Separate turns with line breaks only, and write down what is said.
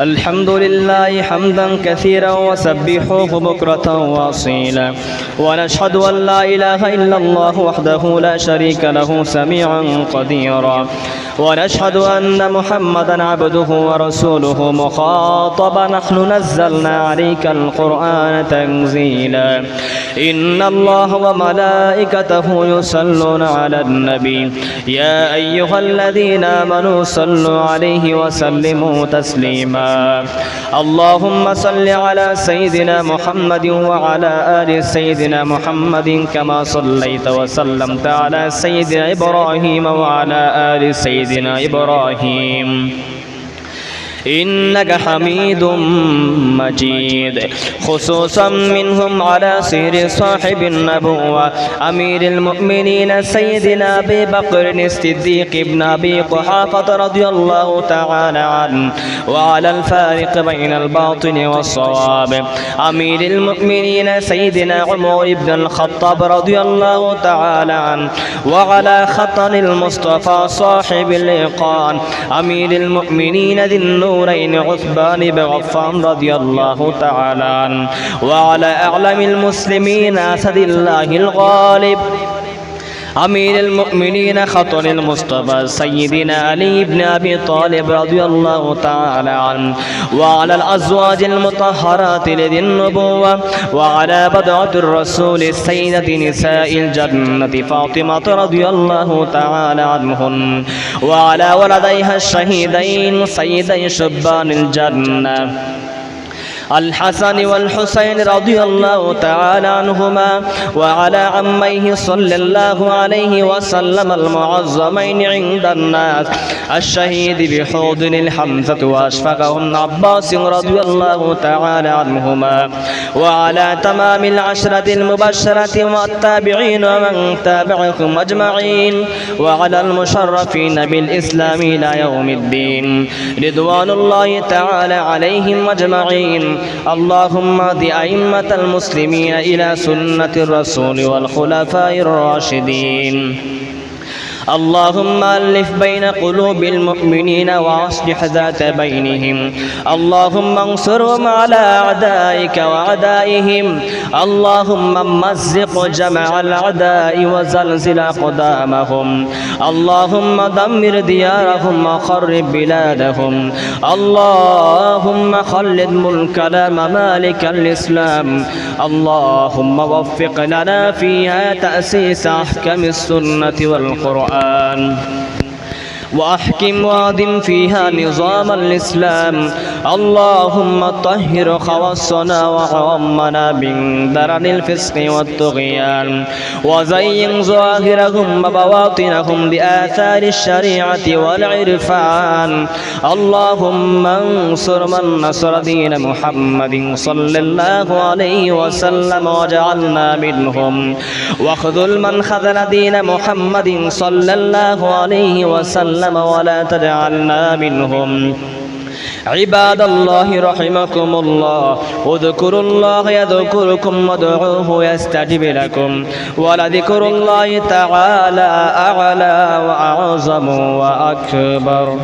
الحمد لله حمدا كثيرا وسبحوه بكرة وأصيلا. ونشهد أن لا إله إلا الله وحده لا شريك له سميعا قديرا. ونشهد أن محمدا عبده ورسوله مخاطبا. نحن نزلنا عليك القرآن تنزيلا. إن الله وملائكته يصلون على النبي. يا أيها الذين آمنوا صلوا عليه وسلموا تسليما. اللهم صل على سيدنا محمد وعلى آل سيدنا محمد كما صليت وسلمت على سيدنا إبراهيم وعلى آل سيدنا إبراهيم. إنك حميد مجيد. خصوصا منهم على سير صاحب النبوة أمير المؤمنين سيدنا أبي بكر الصديق بن أبي قحافة رضي الله تعالى عنه وعلى الفارق بين الباطن والصواب. أمير المؤمنين سيدنا عمر بن الخطاب رضي الله تعالى عنه وعلى خطر المصطفى صاحب الإيقان. أمير المؤمنين ذي النور النورين عثمان بن عفان رضي الله تعالى عنه. وعلى أعلم المسلمين أسد الله الغالب. أمير المؤمنين خطر المصطفى سيدنا علي بن أبي طالب رضي الله تعالى عنه وعلى الأزواج المطهرات لذي النبوة وعلى بدعة الرسول السيدة نساء الجنة فاطمة رضي الله تعالى عنهن وعلى ولديها الشهيدين الحسن والحسين رضي الله تعالى عنهما وعلى عميه صلى الله عليه وسلم المعظمين عند الناس. الشهيد بحوض الحمزة وأشفقهم عباس رضي الله تعالى عنهما. وعلى تمام العشرة المبشرة والتابعين ومن تابعهم أجمعين. وعلى المشرفين بالإسلام إلى يوم الدين. رضوان الله تعالى عليهم أجمعين. اللهم اهد أئمة المسلمين إلى سنة الرسول والخلفاء الراشدين. اللهم ألف بين قلوب المؤمنين وأصلح ذات بينهم. اللهم انصرهم على أعدائك وأعدائهم. اللهم مزق جمع الأعداء وزلزل أقدامهم. اللهم دمر ديارهم وخرب بلادهم. اللهم خلد ملكنا ممالك الإسلام. اللهم وفق لنا فيها تأسيس أحكم السنة والقرآن. القرآن. وأحكم وادم فيها نظام الإسلام. اللهم طهر خواصنا وعوامنا من درن الفسق والطغيان وزين ظاهرهم وبواطنهم بآثار الشريعة والعرفان. اللهم انصر من نصر دين محمد صلى الله عليه وسلم وجعلنا منهم. واخذل من خذل دين محمد صلى الله عليه وسلم ولا تجعلنا منهم. عباد الله رحمكم الله اذكروا الله يذكركم وادعوه يستجب لكم ولذكر الله تعالى أعلى وأعظم وأكبر